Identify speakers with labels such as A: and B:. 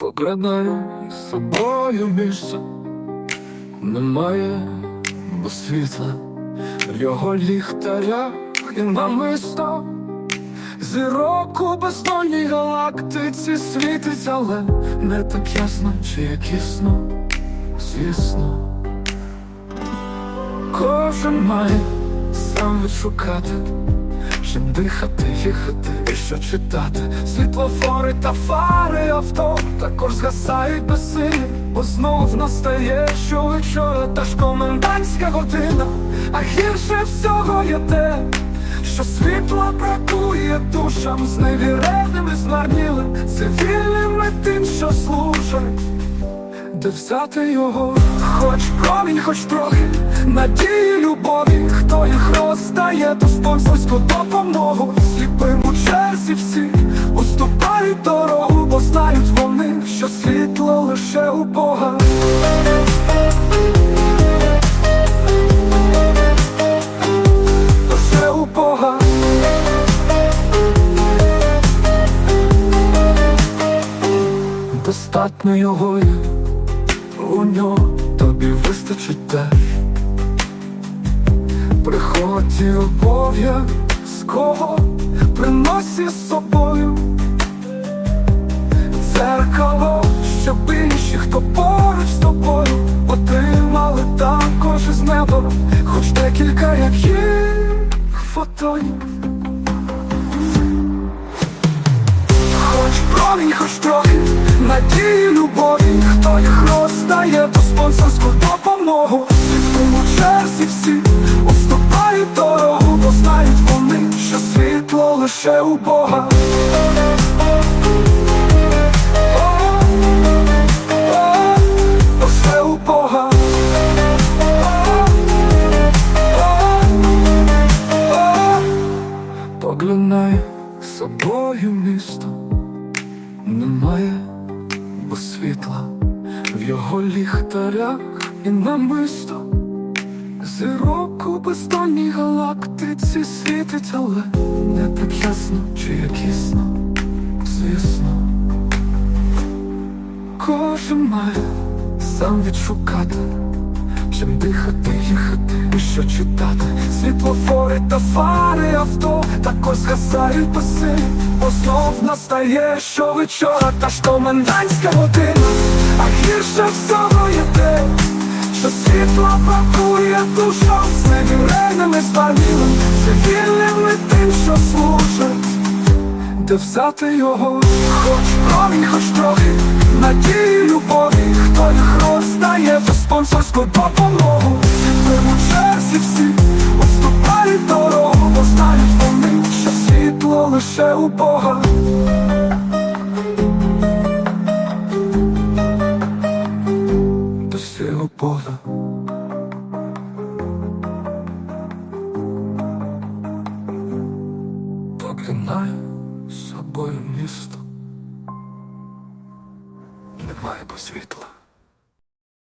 A: Поглядаю собою місце, немає бо світла в його ліхтарях і намисто Зірок у бездонній галактиці світить, але не так ясно, чи якісно, звісно. Кожен має сам відшукати, чим дихати, їхати і що читати. Світлофори та фари авто також згасають без сили, бо знов настає щовечора, та ж комендантська година, а гірше всього є те, що світла бракує душам зневіреним і змарнілим, цивільним тим, що служать. Де взяти його, хоч промінь, хоч трохи надії, любові, хто їх роздає, то спонсорську допомогу. Сліпим у черзі всі уступають дорогу, бо знають вони, що світло лише у Бога. Достатньо його є у нього тобі вистачить теж Приходь і обов'язково приноси з собою? Дзеркало, щоб інші, хто поруч з тобою Отримали також із неба Хоч декілька як їх фотонів. Хоч промінь, хоч трохи надії, любові, лише у Бога. Лише у Бога. Поглинай собою місто, немає бо світла в його ліхтарях і намисто Зірок у бездонній галактиці світить, але не так ясно, чи якісно, звісно. Кожен має сам відшукати, чим дихати, їхати і що читати. Світлофори та фари авто також згасають паси, бо знов настає щовечора, та ж комендантська година, невіреними спалілим, цивільним і тим, що служить, Де взяти його, хоч промінь, хоч трохи надії, любові, хто їх роздає, без спонсорську допомогу. У черзі всі уступають дорогу, бо знають вони, що світло лише у Бога. З собою місто. Немає бо світла.